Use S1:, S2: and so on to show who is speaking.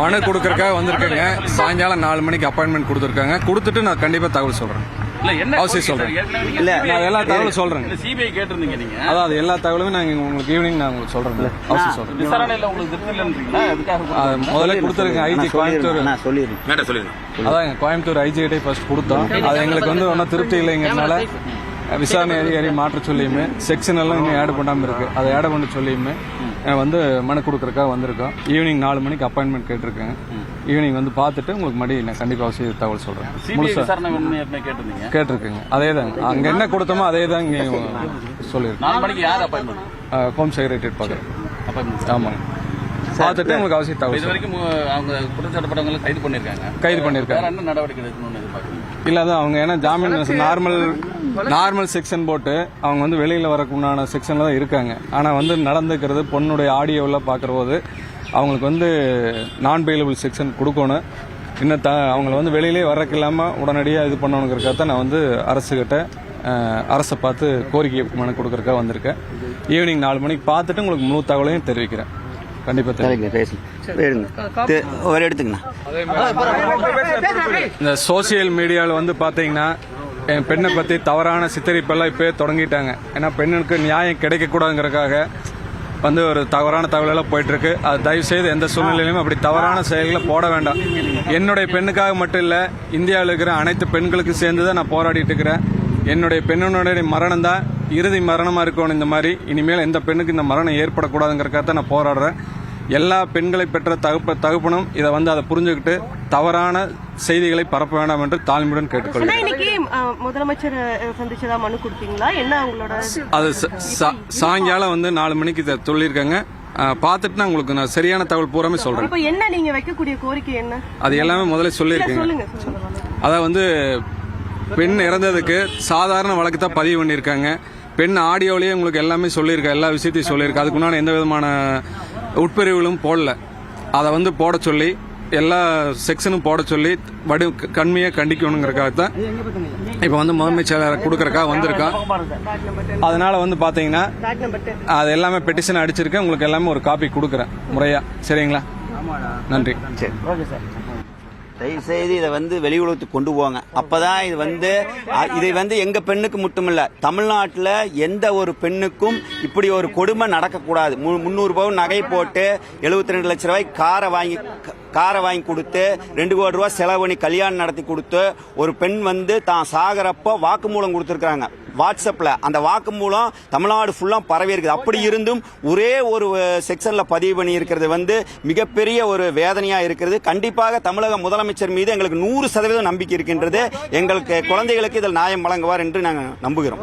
S1: மனு கொடுக்கறக்காக வந்திருக்கேங்க. சாயங்காலம் நாலு மணிக்கு அப்பாயின்மெண்ட் கொடுத்துருக்காங்க. கொடுத்துட்டு நான் கண்டிப்பாக தகவல் சொல்கிறேன்
S2: இல்ல என்ன
S1: அவசியம் சொல்றேன்.
S2: இல்ல
S1: நான் எல்லா தகவலும் சொல்கிறேங்க
S2: சிபிஐ கேட்டிருந்தீங்க நீங்க.
S1: அதாவது எல்லா தகவலுமே உங்களுக்கு ஈவினிங் நான் உங்களுக்கு சொல்கிறேன் அவசியம் சொல்கிறேன்
S2: விசாரணையில உங்களுக்கு திருப்தி இல்லைன்றீங்களா அதுக்காக
S1: அது முதல்ல கொடுத்துருக்கேன் ஐஜி கோயம்புத்தூர்.
S3: நான் சொல்லிடுறேன்.
S1: அதான் கோயம்புத்தூர் ஐஜி கிட்டே ஃபர்ஸ்ட் கொடுத்தோம். அது எங்களுக்கு வந்து ஒன்றும் திருப்தி இல்லைங்கிறதுனால விசாரணை அதிகாரி மாற்ற சொல்லியுமே செக்ஷன் எல்லாம் இன்னும் ஆட் பண்ணாமல் இருக்கு. அதை ஆட் பண்ண சொல்லியுமே வந்து மனு கொடுக்கறக்காக வந்திருக்கோம். ஈவினிங் நாலு மணிக்கு அப்பாயின்மெண்ட் கேட்டிருக்கேன். ஈவினிங் வந்து பார்த்துட்டு உங்களுக்கு மறுபடியும் நான் கண்டிப்பாக அவசியம் தகவல் சொல்கிறேன்
S2: சிபிஐ
S1: முழுசா.
S2: விசாரணை வேணும்னு ஏற்கனவே கேட்டிருந்தீங்க?
S1: கேட்டிருக்குங்க. அதே தாங்க அங்கே என்ன கொடுத்தோமோ அதே தான் இங்கே சொல்லியிருக்கேன். ஹோம் செக்ரட்டரி பார்க்குறேன் ஆமாங்க பார்த்துட்டு. உங்களுக்கு அவசியம்
S2: இது
S1: தகவல் சொல்றேன்.
S2: வரைக்கும் அவங்க குற்றச்சாட்டப்பட்டவங்களை கைது பண்ணிருக்காங்க
S1: கைது பண்ணியிருக்காங்க.
S2: என்ன நடவடிக்கை எடுக்கணும்னு எதிர்பார்க்குறீங்க?
S1: இல்ல அதான் அவங்க ஏன்னா ஜாமீன் நார்மல் நார்மல் செக்ஷன் போட்டு அவங்க வந்து வெளியில வரக்கு உண்டான செக்ஷன்ல தான் இருக்காங்க. ஆனா வந்து நடந்துக்கிறது பொண்ணுடைய ஆடியோவில் பார்க்குற போது அவங்களுக்கு வந்து நான் பெயிலபிள் செக்ஷன் கொடுக்கணும். இன்னும் த அவங்கள வந்து வெளியிலே வரக்கு இல்லாமல் உடனடியாக இது பண்ணணுங்கிறக்காக தான் நான் வந்து அரசுகிட்ட அஹ், அரசை பார்த்து கோரிக்கை மனு கொடுக்கறக்காக வந்திருக்கேன். ஈவினிங் நாலு மணிக்கு பார்த்துட்டு உங்களுக்கு முழு தகவலையும் தெரிவிக்கிறேன். கண்டிப்பாக
S3: சரிங்க பேசுங்க எடுங்க ஒரு எடுத்துங்கண்ணா
S1: இந்த சோசியல் மீடியாவில் வந்து பார்த்தீங்கன்னா என் பெண்ணை பற்றி தவறான சித்தரிப்பெல்லாம் இப்போயே தொடங்கிட்டாங்க. ஏன்னா பெண்ணுக்கு நியாயம் கிடைக்கக்கூடாதுங்கிறதுக்காக வந்து ஒரு தவறான தகவலெல்லாம் போயிட்டு இருக்கு அது தயவு செய்து எந்த சூழ்நிலையிலும் அப்படி தவறான செயல்களை போட வேண்டாம். என்னுடைய பெண்ணுக்காக மட்டும் இல்லை இந்தியாவில் இருக்கிற அனைத்து பெண்களுக்கும் சேர்ந்து தான் நான் போராடிட்டு இருக்கிறேன். என்னுடைய பெண்ணுடைய மரணம் தான் இறுதி மரணமாக இருக்கணும் இந்த மாதிரி இனிமேல் எந்த பெண்ணுக்கு இந்த மரணம் ஏற்படக்கூடாதுங்கிறக்காக தான் நான் போராடுறேன். எல்லா பெண்களை பெற்ற தகுப்ப தகுப்பனும் இதை வந்து அதை புரிஞ்சுக்கிட்டு தவறான செய்திகளை பரப்ப வேண்டாம் என்று தாழ்மையுடன் கேட்டுக்கொள்கிறேன்.
S4: முதலமைச்சர் சந்திச்சதா மனு கொடுத்தீங்களா? என்ன அவங்களோட
S1: அது ச- சா- சாயங்காலம் வந்து நாலு மணிக்கு இதை சொல்லியிருக்காங்க. பார்த்துட்டு நான் உங்களுக்கு நான் சரியான தகவல் பூராமே சொல்றேன்.
S4: இப்ப என்ன நீங்க வைக்கக்கூடிய கோரிக்கை என்ன?
S1: அது எல்லாமே முதல்ல சொல்லியிருக்கேங்க. அதான் வந்து பெண் இறந்ததுக்கு சாதாரண வழக்கு தான் பதிவு பண்ணியிருக்காங்க. பெண் ஆடியோவிலேயே உங்களுக்கு எல்லாமே சொல்லியிருக்கேன் எல்லா விஷயத்தையும் சொல்லியிருக்கேன் அதுக்குண்டான எந்த விதமான உட்பிரிவுகளும் போடல. அதை வந்து போட சொல்லி எல்லா செக்ஷனும் போட சொல்லி வடி கண்மையாக கண்டிக்கணுங்கிறக்காக தான் இப்போ வந்து முதன்மை செயலாளர் கொடுக்கறக்காக வந்திருக்கோம் அதனால வந்து பார்த்தீங்கன்னா அது எல்லாமே பெட்டிஷன் அடிச்சிருக்கேன் உங்களுக்கு எல்லாமே ஒரு காப்பி கொடுக்குறேன். முறையா. சரிங்களா? நன்றி.
S3: சரி. தயவு செய்து இதை வந்து வெளி உலகத்துக்கு கொண்டு போவாங்க அப்பதான் இது வந்து இதை வந்து எங்க பெண்ணுக்கு மட்டுமில்ல தமிழ்நாட்டில் எந்த ஒரு பெண்ணுக்கும் இப்படி ஒரு கொடுமை நடக்கக்கூடாது. மு- முந்நூறு பவுன் நகை போட்டு 72 ரெண்டு லட்ச ரூபாய் காரை வாங்கி காரை வாங்கி கொடுத்து ரெண்டு கோடி ரூபாய் செலவு பண்ணி கல்யாணம் நடத்தி கொடுத்து ஒரு பெண் வந்து தான் சாகிறப்போ வாக்குமூலம் கொடுத்துருக்காங்க வாட்ஸ்அப்பில் அந்த வாக்குமூலம் தமிழ்நாடு ஃபுல்லாக பரவி இருக்குது அப்படி இருந்தும் ஒரே ஒரு செக்ஷனில் பதிவு பண்ணி இருக்கிறது வந்து மிகப்பெரிய ஒரு வேதனையாக இருக்கிறது. கண்டிப்பாக தமிழக முதலமைச்சர் மீது எங்களுக்கு நூறு சதவீதம் நம்பிக்கை இருக்கின்றது. எங்களுக்கு குழந்தைகளுக்கு இதில் நியாயம் வழங்குவார் என்று நாங்கள் நம்புகிறோம்.